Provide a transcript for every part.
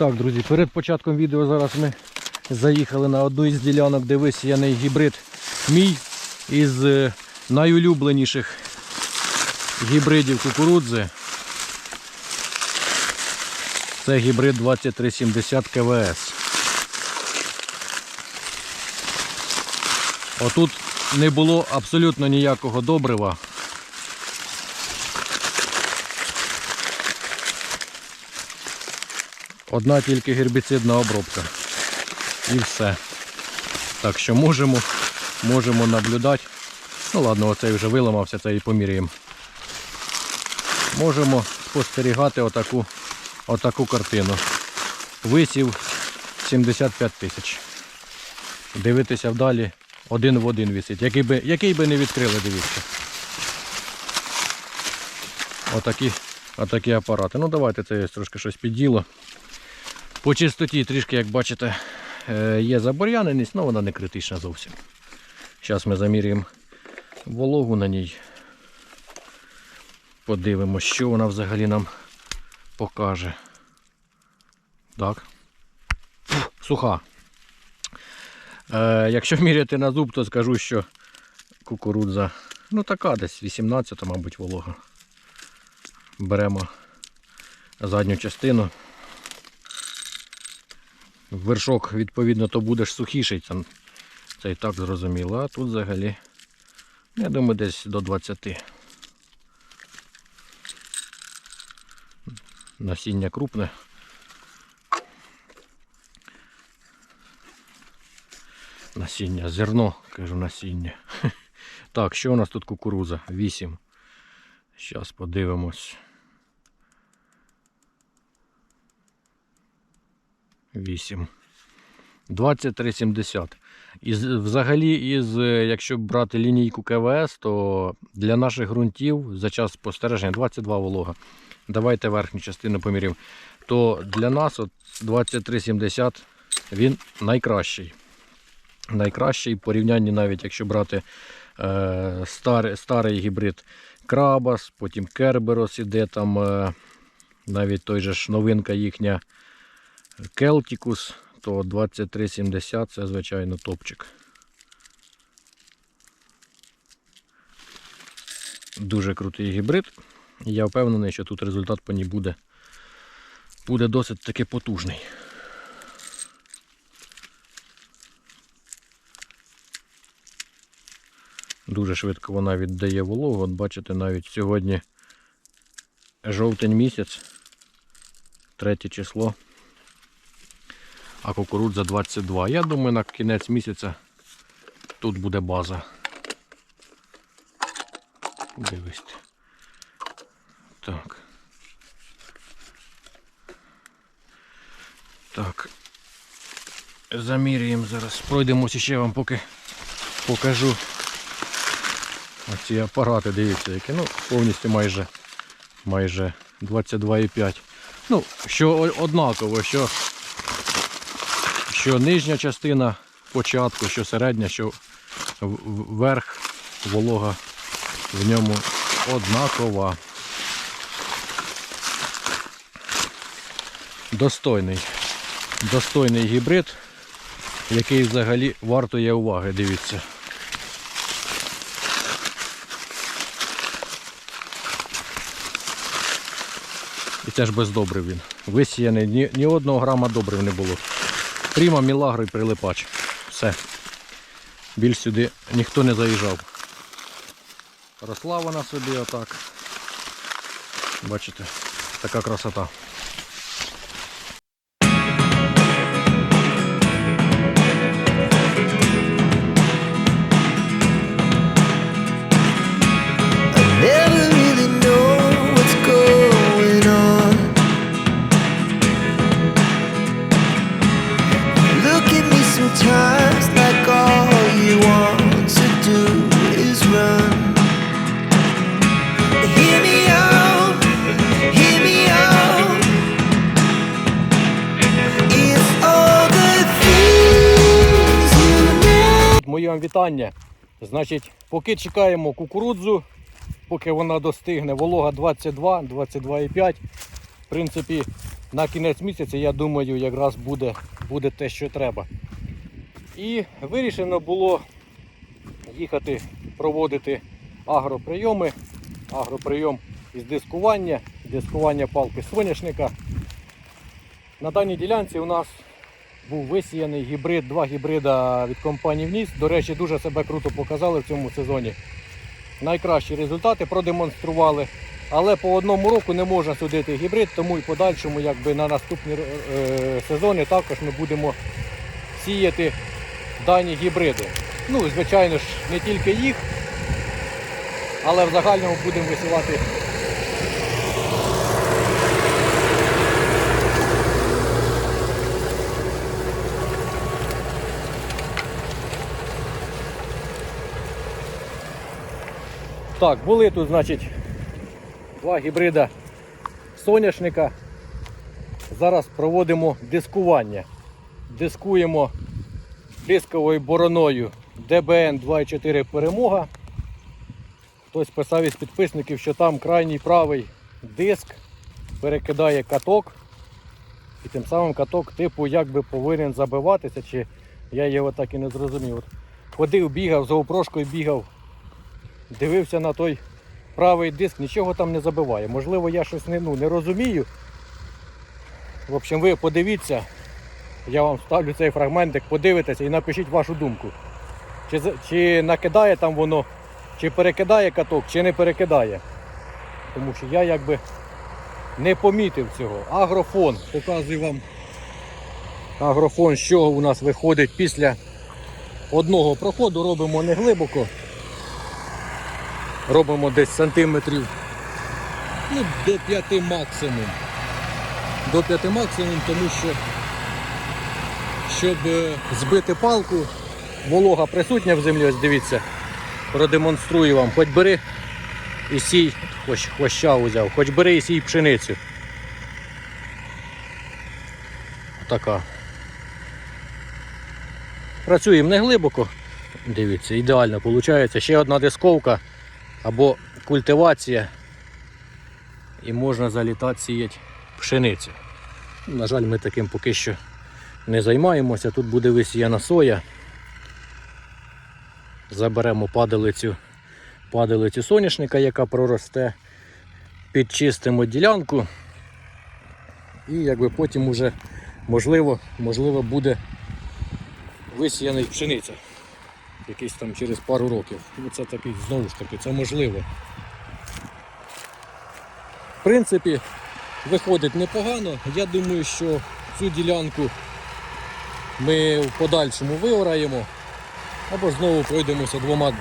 Так, друзі, перед початком відео зараз ми заїхали на одну із ділянок, де висіяний гібрид мій із е, найулюбленіших гібридів кукурудзи. Це гібрид 2370 КВС. Отут не було абсолютно ніякого добрива. Одна тільки гербіцидна обробка. І все. Так що можемо, можемо наблюдати. Ну ладно, оцей вже виламався, це і поміряємо. Можемо спостерігати отаку, отаку картину. Висів 75 тисяч. Дивитися вдалі один в один висить. Який би, який би не відкрили, дивіться. Отакі, отакі апарати. Ну давайте це я трошки щось підділо. По чистоті трішки, як бачите, е, є забор'яненість, але вона не критична зовсім. Зараз ми замірюємо вологу на ній. Подивимося, що вона взагалі нам покаже. Так. Суха. Е, якщо міряти на зуб, то скажу, що кукурудза, ну така десь 18, мабуть, волога. Беремо задню частину. Вершок, відповідно, то будеш сухіший, це, це і так зрозуміло. А тут взагалі, я думаю, десь до 20. Насіння крупне. Насіння, зерно, кажу насіння. Так, що у нас тут кукуруза? 8. Зараз подивимось. 8. 23,70. Із, взагалі, із, е, якщо брати лінійку КВС, то для наших ґрунтів за час спостереження 22 волога. Давайте верхню частину поміряємо. То для нас от 23,70 він найкращий. Найкращий в порівнянні навіть якщо брати е, старий, старий гібрид Крабас, потім Керберос іде там е, навіть той же ж новинка їхня Келтікус, то 2370 це звичайно топчик. Дуже крутий гібрид. Я впевнений, що тут результат по ній буде, буде досить таки потужний. Дуже швидко вона віддає вологу. От бачите, навіть сьогодні жовтень місяць, третє число, а кукурудза 22. Я думаю, на кінець місяця тут буде база. Дивись. Так. Так. Замірюємо зараз. Пройдемося ще вам поки покажу. Оці апарати, дивіться, які, ну, повністю майже майже 22,5. Ну, що однаково, що, що нижня частина початку, що середня, що верх, волога в ньому однакова. Достойний. Достойний гібрид, який взагалі вартує уваги, дивіться. І це ж без добрив він. Висіяний, ні, ні одного грама добрив не було. Пріма, мілагро і прилипач. Все. Більш сюди ніхто не заїжджав. Росла вона собі отак. Бачите, така красота. Вітання. Значить, поки чекаємо кукурудзу, поки вона достигне, волога 22, 22,5. В принципі, на кінець місяця, я думаю, якраз буде, буде те, що треба. І вирішено було їхати проводити агроприйоми. Агроприйом із дискування, дискування палки соняшника. На даній ділянці у нас був висіяний гібрид, два гібрида від компанії ВНІС. До речі, дуже себе круто показали в цьому сезоні. Найкращі результати продемонстрували. Але по одному року не можна судити гібрид, тому і подальшому, якби на наступні е, сезони також ми будемо сіяти дані гібриди. Ну, звичайно ж, не тільки їх, але в загальному будемо висівати Так, були тут, значить, два гібрида соняшника. Зараз проводимо дискування. Дискуємо дисковою бороною ДБН 2.4 перемога. Хтось писав із підписників, що там крайній правий диск перекидає каток. І тим самим каток типу якби повинен забиватися, чи я його так і не зрозумів. Ходив, бігав, з опрошкою бігав, дивився на той правий диск, нічого там не забиває. Можливо, я щось не, ну, не розумію. В общем, ви подивіться, я вам ставлю цей фрагментик, подивитеся і напишіть вашу думку. Чи, чи накидає там воно, чи перекидає каток, чи не перекидає. Тому що я якби не помітив цього. Агрофон, показую вам агрофон, чого у нас виходить після одного проходу, робимо не глибоко. Робимо десь сантиметрів ну, до 5 максимум. До 5 максимум, тому що щоб е, збити палку, волога присутня в землі, ось дивіться, продемонструю вам. Хоч бери і сій, хоч хвоща взяв, хоч бери і сій пшеницю. Така. Працюємо не глибоко. Дивіться, ідеально виходить. Ще одна дисковка або культивація. І можна залітати сіяти пшеницю. На жаль, ми таким поки що не займаємося. Тут буде висіяна соя. Заберемо падалицю, падалицю соняшника, яка проросте, підчистимо ділянку. І якби потім уже можливо, можливо буде висіяний пшениця. Якийсь там через пару років. Ну, Це такий, знову ж таки, це можливо. В принципі, виходить непогано. Я думаю, що цю ділянку ми в подальшому виораємо або знову пройдемося двома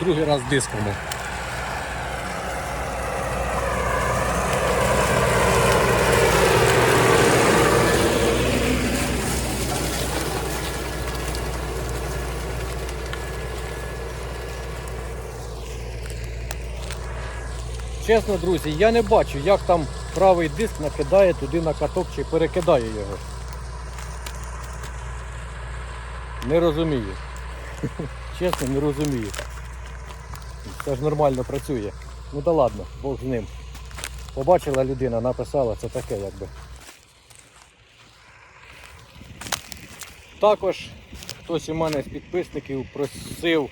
другий раз дисками. Чесно, друзі, я не бачу, як там правий диск накидає туди на каток чи перекидає його. Не розумію. Чесно, не розумію. Це ж нормально працює. Ну та ладно, Бог з ним. Побачила людина, написала, це таке якби. Також хтось у мене з підписників просив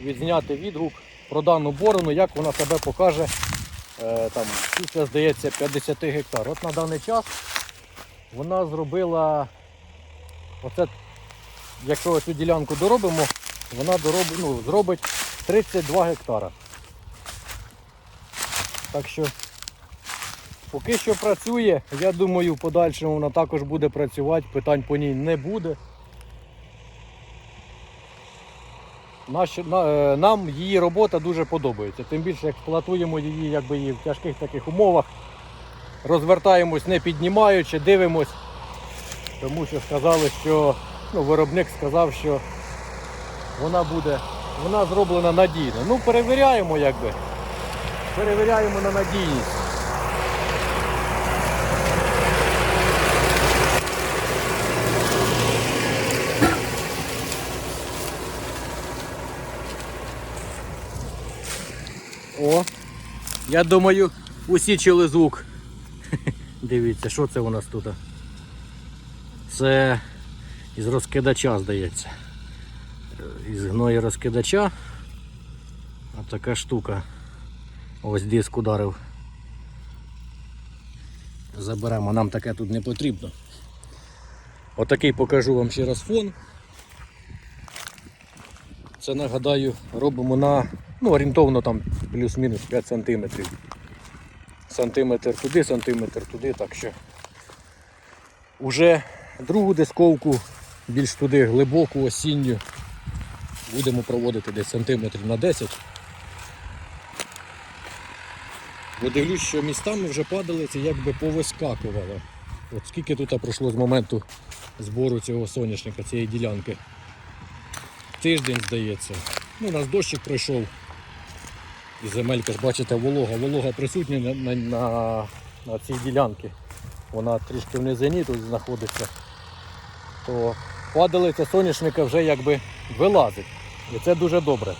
відзняти відгук про дану борону, як вона себе покаже там, після, здається, 50 гектар. От на даний час вона зробила, оце, якщо цю ділянку доробимо, вона доробить, ну, зробить 32 гектара. Так що поки що працює, я думаю, в подальшому вона також буде працювати, питань по ній не буде. Наш, на, е, нам її робота дуже подобається. Тим більше експлуатуємо її якби, її в тяжких таких умовах. Розвертаємось не піднімаючи, дивимось. Тому що сказали, що ну, виробник сказав, що вона буде, вона зроблена надійно. Ну, перевіряємо якби. Перевіряємо на надійність. Я думаю, усі чули звук Дивіться, що це у нас тут? Це із розкидача, здається. Із гної розкидача. А така штука. Ось диск ударив. Заберемо, нам таке тут не потрібно. Отакий покажу вам ще раз фон. Це нагадаю, робимо на ну, орієнтовно там плюс-мінус 5 см. Сантиметр туди, сантиметр туди, так що уже другу дисковку, більш туди глибоку осінню, будемо проводити десь сантиметрів на 10. Бо дивлюсь, що містами вже падали, це якби повискакувало. От скільки тут пройшло з моменту збору цього соняшника, цієї ділянки. Тиждень, здається. Ну, у нас дощик пройшов. І земелька ж бачите, волога. Волога присутня на, на, на, на цій ділянці. Вона трішки в низині тут знаходиться. То падалиця соняшника вже якби вилазить. І це дуже добре.